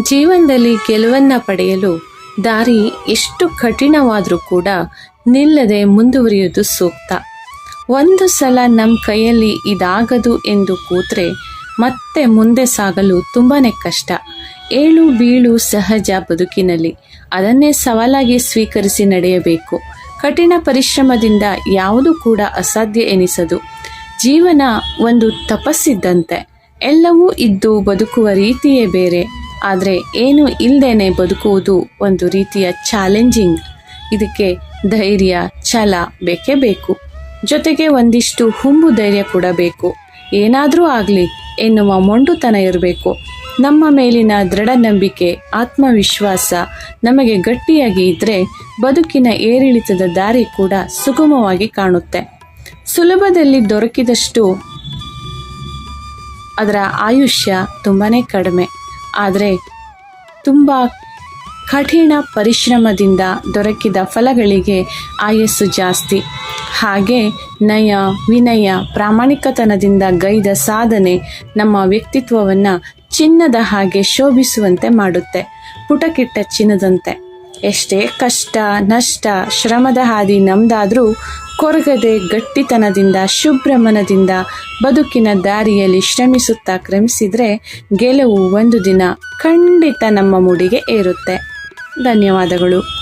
ಜೀವನದಲ್ಲಿ ಗೆಲುವನ್ನು ಪಡೆಯಲು ದಾರಿ ಎಷ್ಟು ಕಠಿಣವಾದರೂ ಕೂಡ ನಿಲ್ಲದೆ ಮುಂದುವರಿಯೋದು ಸೂಕ್ತ. ಒಂದು ಸಲ ನಮ್ಮ ಕೈಯಲ್ಲಿ ಇದಾಗದು ಎಂದು ಕೂತ್ರೆ ಮತ್ತೆ ಮುಂದೆ ಸಾಗಲು ತುಂಬಾ ಕಷ್ಟ. ಏಳು ಬೀಳು ಸಹಜ ಬದುಕಿನಲ್ಲಿ ಅದನ್ನೇ ಸವಾಲಾಗಿ ಸ್ವೀಕರಿಸಿ ನಡೆಯಬೇಕು. ಕಠಿಣ ಪರಿಶ್ರಮದಿಂದ ಯಾವುದು ಕೂಡ ಅಸಾಧ್ಯ ಎನಿಸದು. ಜೀವನ ಒಂದು ತಪಸ್ಸಿದ್ದಂತೆ. ಎಲ್ಲವೂ ಇದ್ದು ಬದುಕುವ ರೀತಿಯೇ ಬೇರೆ. ಆದರೆ ಏನು ಇಲ್ಲದೇನೆ ಬದುಕುವುದು ಒಂದು ರೀತಿಯ ಚಾಲೆಂಜಿಂಗ್. ಇದಕ್ಕೆ ಧೈರ್ಯ, ಛಲ ಬೇಕೇ ಬೇಕು. ಜೊತೆಗೆ ಒಂದಿಷ್ಟು ಹುಂಬು ಧೈರ್ಯ ಕೂಡ ಬೇಕು. ಏನಾದರೂ ಆಗಲಿ ಎನ್ನುವ ಮೊಂಡುತನ ಇರಬೇಕು. ನಮ್ಮ ಮೇಲಿನ ದೃಢ ನಂಬಿಕೆ ಆತ್ಮವಿಶ್ವಾಸ ನಮಗೆ ಗಟ್ಟಿಯಾಗಿ ಇದ್ದರೆ ಬದುಕಿನ ಏರಿಳಿತದ ದಾರಿ ಕೂಡ ಸುಗಮವಾಗಿ ಕಾಣುತ್ತೆ. ಸುಲಭದಲ್ಲಿ ದೊರಕಿದಷ್ಟು ಅದರ ಆಯುಷ್ಯ ತುಂಬಾ ಕಡಿಮೆ. ಆದರೆ ತುಂಬ ಕಠಿಣ ಪರಿಶ್ರಮದಿಂದ ದೊರಕಿದ ಫಲಗಳಿಗೆ ಆಯಸ್ಸು ಜಾಸ್ತಿ. ಹಾಗೆ ನಯ, ವಿನಯ, ಪ್ರಾಮಾಣಿಕತನದಿಂದ ಗೈದ ಸಾಧನೆ ನಮ್ಮ ವ್ಯಕ್ತಿತ್ವವನ್ನು ಚಿನ್ನದ ಹಾಗೆ ಶೋಭಿಸುವಂತೆ ಮಾಡುತ್ತೆ ಪುಟಕಿಟ್ಟ ಚಿನ್ನದಂತೆ. ಎಷ್ಟೇ ಕಷ್ಟ, ನಷ್ಟ, ಶ್ರಮದ ಹಾದಿ ನಮ್ದಾದ್ರೂ ಕೊರಗದೆ ಗಟ್ಟಿತನದಿಂದ ಶುಭ್ರಮನದಿಂದ ಬದುಕಿನ ದಾರಿಯಲ್ಲಿ ಶ್ರಮಿಸುತ್ತಾ ಕ್ರಮಿಸಿದರೆ ಗೆಲುವು ಒಂದು ದಿನ ಖಂಡಿತ ನಮ್ಮ ಮೂಡಿಗೆ ಏರುತ್ತೆ. ಧನ್ಯವಾದಗಳು.